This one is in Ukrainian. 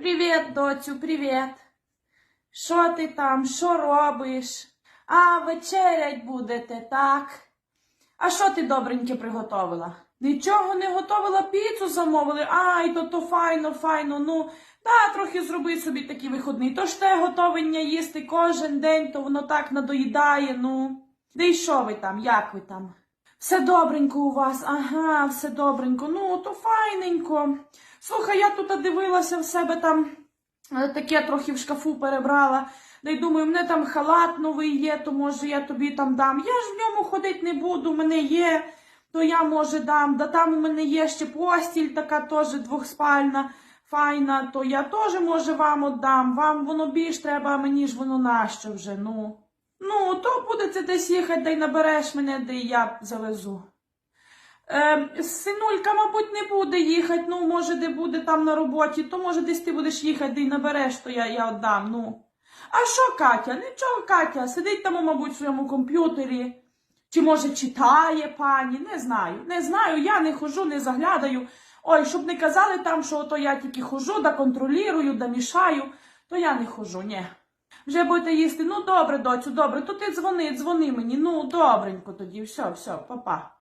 Привіт, доцю, привіт. Що ти там, що робиш? А, вечерять будете, так? А що ти добреньке приготовила? Нічого не готовила, піцу замовили. Ай, то то файно, файно. Ну, та трохи зроби собі такий виходний. То ж те готовення їсти кожен день, то воно так надоїдає, ну. Де й що ви там, як ви там? Все добренько у вас, ага, все добренько. Ну, то файненько. Слухай, я тут дивилася в себе там, е, таке трохи в шкафу перебрала. Да й думаю, мене там халат новий є, то може я тобі там дам. Я ж в ньому ходити не буду, мене є, то я може дам. Да там у мене є ще постіль така теж двохспальна, файна, то я теж може вам отдам. Вам воно більш треба, а мені ж воно нащо вже, ну. Ну, то буде це десь їхати, да й набереш мене, де й я завезу. Е, синулька, мабуть, не буде їхати, ну, може, де буде там на роботі, то може десь ти будеш їхати, де й набереш, то я, я віддам, ну. А що Катя? Нічого, Катя, сидить там, мабуть, в своєму комп'ютері. Чи може читає пані, не знаю. Не знаю, я не хожу, не заглядаю. Ой, щоб не казали там, що то я тільки хожу, да контролюю, да мішаю, то я не хожу, ні. Вже будете їсти. Ну добре, доцю, добре, то ти дзвони, дзвони мені. Ну, добренько тоді, все, все, папа.